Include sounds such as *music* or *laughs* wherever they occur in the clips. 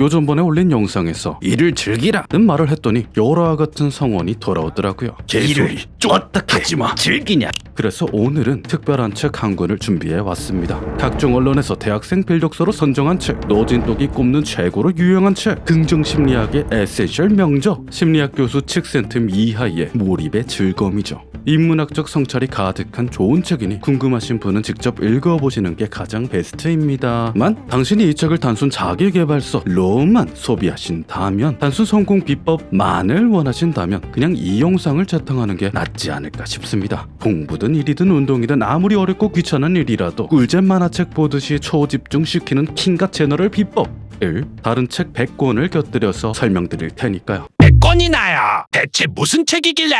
요전번에 올린 영상에서 일을 즐기라 는 말을 했더니 열화 같은 성원이 돌아오더라고요. 개소리 좀 어떻게 하지마 즐기냐. 그래서 오늘은 특별한 책 한 권을 준비해 왔습니다. 각종 언론에서 대학생 필독서로 선정한 책, 노진독이 꼽는 최고로 유용한 책, 긍정 심리학의 에센셜 명저, 심리학 교수 칙센트 이하의 몰입의 즐거움이죠. 인문학적 성찰이 가득한 좋은 책이니 궁금하신 분은 직접 읽어보시는 게 가장 베스트입니다만 당신이 이 책을 단순 자기 개발서로만 소비하신다면 단순 성공 비법만을 원하신다면 그냥 이 영상을 재탕하는 게 낫지 않을까 싶습니다. 공부든 일이든 운동이든 아무리 어렵고 귀찮은 일이라도 꿀잼 만화책 보듯이 초집중시키는 킹갓 채널의 비법을 다른 책 100권을 곁들여서 설명드릴 테니까요. 100권이 나요. 대체 무슨 책이길래?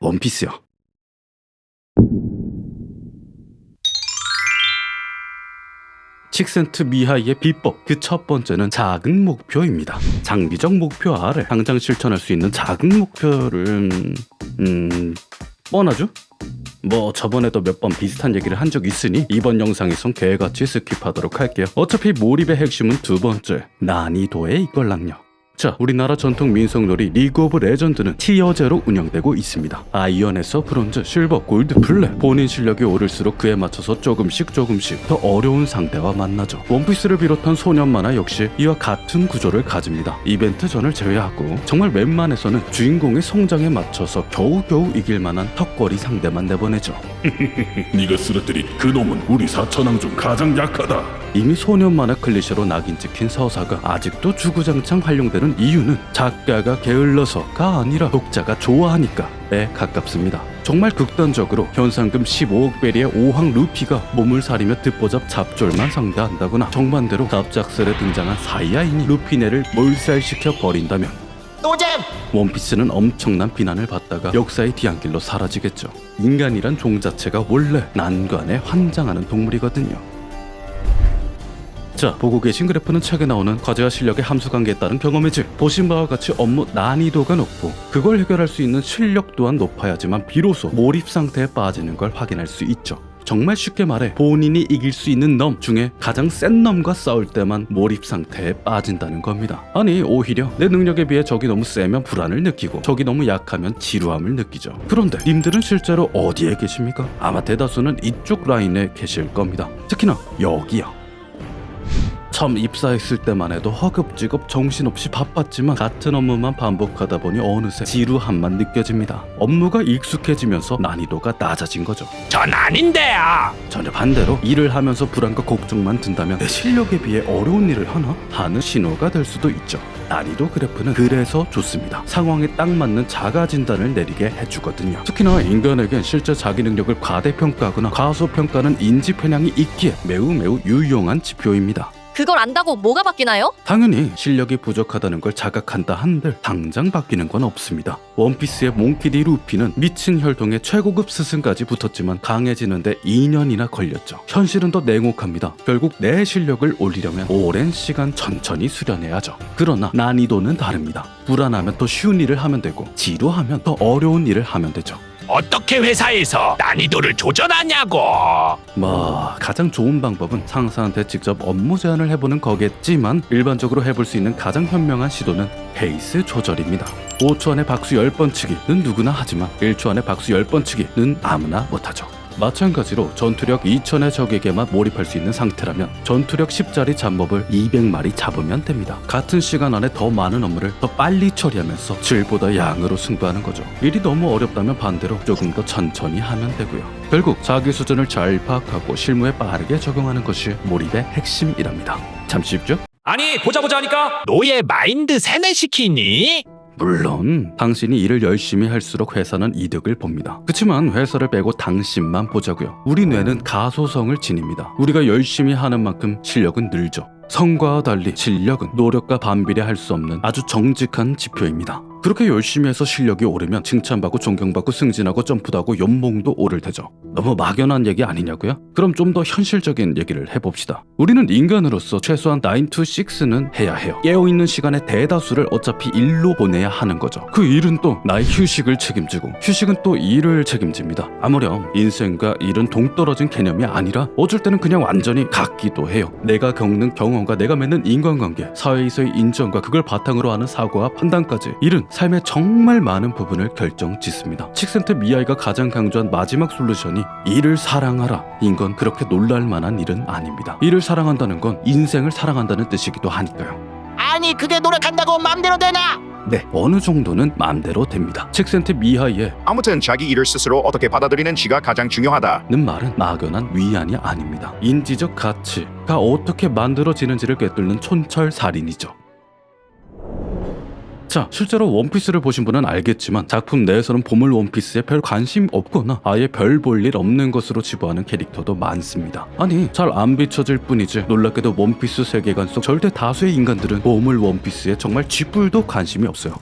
원피스요. 칙센트 미하이의 비법 그 첫 번째는 작은 목표입니다. 장기적 목표 아래 당장 실천할 수 있는 작은 목표를 음 뻔하죠? 뭐 저번에도 몇 번 비슷한 얘기를 한 적 있으니 이번 영상에선 개같이 스킵하도록 할게요. 어차피 몰입의 핵심은 두 번째 난이도의 이걸랑요. 자, 우리나라 전통 민속놀이 리그 오브 레전드는 티어제로 운영되고 있습니다. 아이언에서 브론즈, 실버, 골드, 플레 본인 실력이 오를수록 그에 맞춰서 조금씩 조금씩 더 어려운 상대와 만나죠. 원피스를 비롯한 소년 만화 역시 이와 같은 구조를 가집니다. 이벤트 전을 제외하고 정말 웬만해서는 주인공의 성장에 맞춰서 겨우겨우 이길 만한 턱걸이 상대만 내보내죠. *laughs* 네가 쓰러뜨린 그 놈은 우리 사천왕 중 가장 약하다. 이미 소년 만화 클리셰로 낙인 찍힌 서사가 아직도 주구장창 활용되는 이유는 작가가 게을러서가 아니라 독자가 좋아하니까에 가깝습니다. 정말 극단적으로 현상금 15억 베리의 오황 루피가 몸을 사리며 듣보잡 잡졸만 상대한다거나 정반대로 갑작스레 등장한 사이아인이 루피네를 몰살시켜 버린다면 노잼! 원피스는 엄청난 비난을 받다가 역사의 뒤안길로 사라지겠죠. 인간이란 종 자체가 원래 난관에 환장하는 동물이거든요. 자, 보고 계신 그래프는 책에 나오는 과제와 실력의 함수 관계에 따른 경험의 질. 보신 바와 같이 업무 난이도가 높고 그걸 해결할 수 있는 실력 또한 높아야지만 비로소 몰입 상태에 빠지는 걸 확인할 수 있죠. 정말 쉽게 말해 본인이 이길 수 있는 놈 중에 가장 센 놈과 싸울 때만 몰입 상태에 빠진다는 겁니다. 아니 오히려 내 능력에 비해 적이 너무 세면 불안을 느끼고 적이 너무 약하면 지루함을 느끼죠. 그런데 님들은 실제로 어디에 계십니까? 아마 대다수는 이쪽 라인에 계실 겁니다. 특히나 여기요. 처음 입사했을 때만 해도 허겁지겁 정신없이 바빴지만 같은 업무만 반복하다 보니 어느새 지루함만 느껴집니다. 업무가 익숙해지면서 난이도가 낮아진 거죠. 전 아닌데요. 전혀 반대로 일을 하면서 불안과 걱정만 든다면 내 실력에 비해 어려운 일을 하나 하는 신호가 될 수도 있죠. 난이도 그래프는 그래서 좋습니다. 상황에 딱 맞는 자가 진단을 내리게 해주거든요. 특히나 인간에겐 실제 자기 능력을 과대평가하거나 과소평가는 인지 편향이 있기에 매우 매우 유용한 지표입니다. 그걸 안다고 뭐가 바뀌나요? 당연히 실력이 부족하다는 걸 자각한다 한들 당장 바뀌는 건 없습니다. 원피스의 몽키디 루피는 미친 혈통의 최고급 스승까지 붙었지만 강해지는데 2년이나 걸렸죠. 현실은 더 냉혹합니다. 결국 내 실력을 올리려면 오랜 시간 천천히 수련해야죠. 그러나 난이도는 다릅니다. 불안하면 더 쉬운 일을 하면 되고 지루하면 더 어려운 일을 하면 되죠. 어떻게 회사에서 난이도를 조절하냐고. 뭐 가장 좋은 방법은 상사한테 직접 업무 제안을 해보는 거겠지만 일반적으로 해볼 수 있는 가장 현명한 시도는 페이스 조절입니다. 5초 안에 박수 10번 치기는 누구나 하지만 1초 안에 박수 10번 치기는 아무나 못하죠. 마찬가지로 전투력 2000의 적에게만 몰입할 수 있는 상태라면 전투력 10짜리 잡몹을 200마리 잡으면 됩니다. 같은 시간 안에 더 많은 업무를 더 빨리 처리하면서 질보다 양으로 승부하는 거죠. 일이 너무 어렵다면 반대로 조금 더 천천히 하면 되고요. 결국 자기 수준을 잘 파악하고 실무에 빠르게 적용하는 것이 몰입의 핵심이랍니다. 참 쉽죠? 아니 보자 보자 하니까 노예 마인드 세뇌시키니? 물론 당신이 일을 열심히 할수록 회사는 이득을 봅니다. 그렇지만 회사를 빼고 당신만 보자고요. 우리 뇌는 가소성을 지닙니다. 우리가 열심히 하는 만큼 실력은 늘죠. 성과와 달리 실력은 노력과 반비례할 수 없는 아주 정직한 지표입니다. 그렇게 열심히 해서 실력이 오르면 칭찬받고 존경받고 승진하고 점프도 하고 연봉도 오를 테죠. 너무 막연한 얘기 아니냐고요? 그럼 좀 더 현실적인 얘기를 해봅시다. 우리는 인간으로서 최소한 9 to 6는 해야 해요. 깨어있는 시간의 대다수를 어차피 일로 보내야 하는 거죠. 그 일은 또 나의 휴식을 책임지고 휴식은 또 일을 책임집니다. 아무렴 인생과 일은 동떨어진 개념이 아니라 어쩔 때는 그냥 완전히 같기도 해요. 내가 겪는 경험 과 내가 맺는 인간관계, 사회에서의 인정과 그걸 바탕으로 하는 사고와 판단까지 일은 삶의 정말 많은 부분을 결정짓습니다. 칙센트 미아이가 가장 강조한 마지막 솔루션이 일을 사랑하라. 인건 그렇게 놀랄 만한 일은 아닙니다. 일을 사랑한다는 건 인생을 사랑한다는 뜻이기도 하니까요. 아니 그게 노력한다고 맘대로 되나? 네, 어느 정도는 마음대로 됩니다. 칙센트 미하이의 아무튼 자기 일을 스스로 어떻게 받아들이는지가 가장 중요하다. 는 말은 막연한 위안이 아닙니다. 인지적 가치가 어떻게 만들어지는지를 꿰뚫는 촌철살인이죠. 자, 실제로 원피스를 보신 분은 알겠지만 작품 내에서는 보물 원피스에 별 관심 없거나 아예 별 볼 일 없는 것으로 지부하는 캐릭터도 많습니다. 아니, 잘 안 비춰질 뿐이지 놀랍게도 원피스 세계관 속 절대 다수의 인간들은 보물 원피스에 정말 쥐뿔도 관심이 없어요.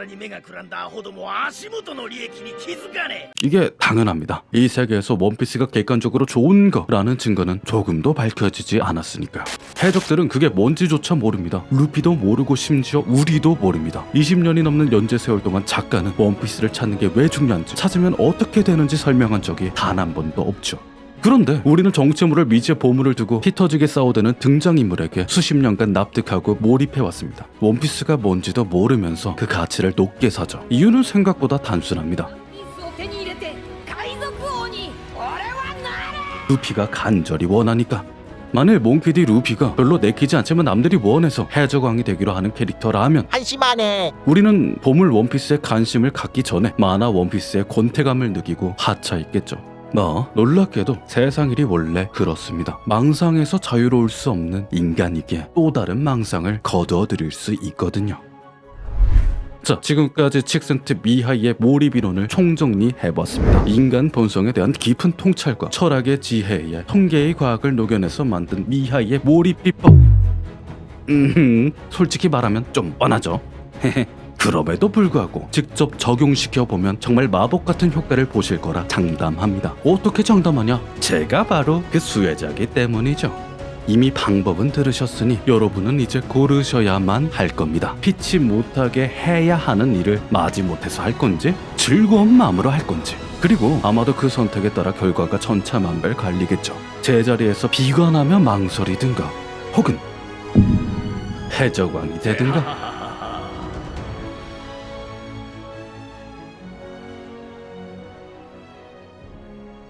다른 이메가 그란다 호도모 아시모토노 리에키니 키즈가네 이게 당연합니다. 이 세계에서 원피스가 객관적으로 좋은 거라는 증거는 조금도 밝혀지지 않았으니까요. 해적들은 그게 뭔지조차 모릅니다. 루피도 모르고 심지어 우리도 모릅니다. 20년이 넘는 연재 세월 동안 작가는 원피스를 찾는 게 왜 중요한지 찾으면 어떻게 되는지 설명한 적이 단 한 번도 없죠. 그런데 우리는 정체모를 미지의 보물을 두고 피 터지게 싸우드는 등장인물에게 수십 년간 납득하고 몰입해왔습니다. 원피스가 뭔지도 모르면서 그 가치를 높게 사죠. 이유는 생각보다 단순합니다. ピースを手に入れて海賊王に俺はなる 루피가 간절히 원하니까 만일 몽키디 루피가 별로 내키지 않지만 남들이 원해서 해적왕이 되기로 하는 캐릭터라면 한심하네. 우리는 보물 원피스에 관심을 갖기 전에 만화 원피스의 권태감을 느끼고 하차했겠죠. 뭐 놀랍게도 세상 일이 원래 그렇습니다. 망상에서 자유로울 수 없는 인간이기에 또 다른 망상을 거두어 드릴 수 있거든요. 자, 지금까지 칙센트 미하이의 몰입 이론을 총정리해봤습니다. 인간 본성에 대한 깊은 통찰과 철학의 지혜에 통계의 과학을 녹여내서 만든 미하이의 몰입 비법. 음, 솔직히 말하면 좀 뻔하죠. 그럼에도 불구하고 직접 적용시켜 보면 정말 마법 같은 효과를 보실 거라 장담합니다. 어떻게 장담하냐? 제가 바로 그 수혜자기 때문이죠. 이미 방법은 들으셨으니 여러분은 이제 고르셔야만 할 겁니다. 피치 못하게 해야 하는 일을 마지 못해서 할 건지 즐거운 마음으로 할 건지 그리고 아마도 그 선택에 따라 결과가 천차만별 갈리겠죠. 제자리에서 비관하며 망설이든가 혹은 해적왕이 되든가